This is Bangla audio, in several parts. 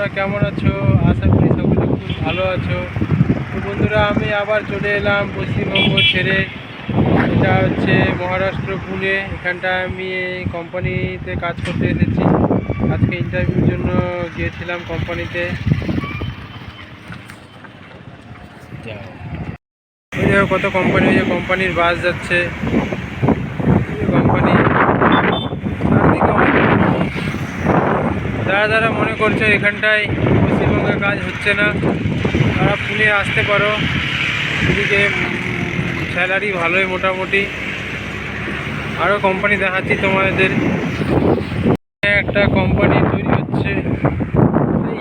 তোমরা কেমন আছো? আশা করি সকলে খুব ভালো আছো। তো বন্ধুরা, আমি আবার চলে এলাম পশ্চিমবঙ্গ ছেড়ে। এটা হচ্ছে মহারাষ্ট্র পুনে। এখানটা আমি কোম্পানিতে কাজ করতে এসেছি। আজকে ইন্টারভিউর জন্য গিয়েছিলাম কোম্পানিতে কত কোম্পানি কোম্পানির বাস যাচ্ছে কোম্পানি চারদিকে অনেক যারা যারা মনে করছ এখানটায় পশ্চিমবঙ্গের কাজ হচ্ছে না, তারা পুনে আসতে পারো। এদিকে স্যালারি ভালোই মোটামুটি। আরও কোম্পানি দেখাচ্ছি তোমাদের। একটা কোম্পানি তৈরি হচ্ছে।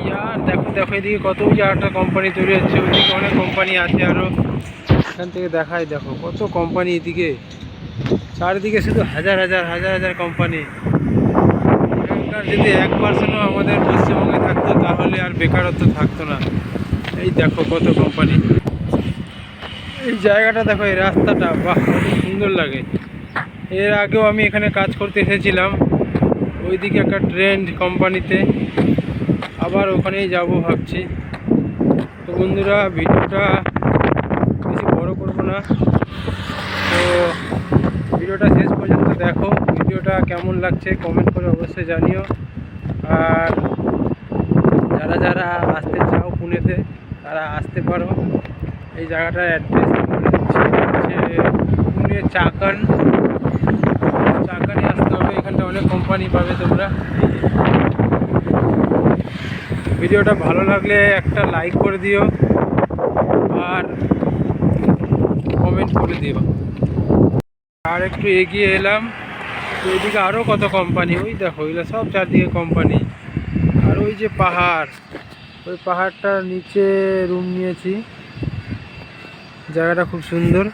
ইয়ার, দেখো দেখো, এদিকে কত যে একটা কোম্পানি তৈরি হচ্ছে। ওইদিকে অনেক কোম্পানি আছে আরও এখান থেকে দেখাই, দেখো, কত কোম্পানি এদিকে। চারিদিকে শুধু হাজার হাজার হাজার হাজার কোম্পানি এখানকার যদি এক পার্সেন্টও আমাদের পশ্চিমবঙ্গে থাকতো, তাহলে আর বেকারত্ব থাকতো না। এই দেখো কত কোম্পানি এই জায়গাটা দেখো, এই রাস্তাটা, বাহ সুন্দর লাগে। এর আগেও আমি এখানে কাজ করতে এসেছিলাম, ওইদিকে একটা ট্রেন্ড কোম্পানিতে আবার ওখানেই যাব ভাবছি। তো বন্ধুরা, ভিডিওটা বেশি বড় করব না। তো ভিডিওটা শেষ পর্যন্ত দেখো। ভিডিওটা কেমন লাগছে কমেন্ট করে অবশ্যই জানিও। আর যারা যারা আসতে চাও পুনেতে, তারা আসতে পারো। এই জায়গাটার অ্যাড্রেস হচ্ছে পুনে চাকান। চাকানে আসতে হবে, এখানটা অনেক কোম্পানি পাবে তোমরা। ভিডিওটা ভালো লাগলে একটা লাইক করে দিও, আর কমেন্ট করে দিও। আর একটু এগিয়ে এলাম। ওইদিকে আরও কত কোম্পানি ওই দেখো ওইগুলো সব চারদিকে কোম্পানি আর ওই যে পাহাড়, ওই পাহাড়টার নিচে রুম নিয়েছি। জায়গাটা খুব সুন্দর।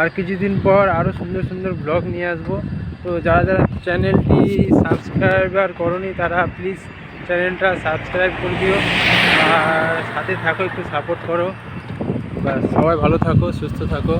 আর কিছুদিন পর আরও সুন্দর সুন্দর ব্লগ নিয়ে আসব। তো যারা যারা চ্যানেলটি সাবস্ক্রাইবার করনি, তারা প্লিজ চ্যানেলটা সাবস্ক্রাইব করে দিও। আর সাথে থাকো, একটু সাপোর্ট করো। সবাই ভালো থাকো, সুস্থ থাকো।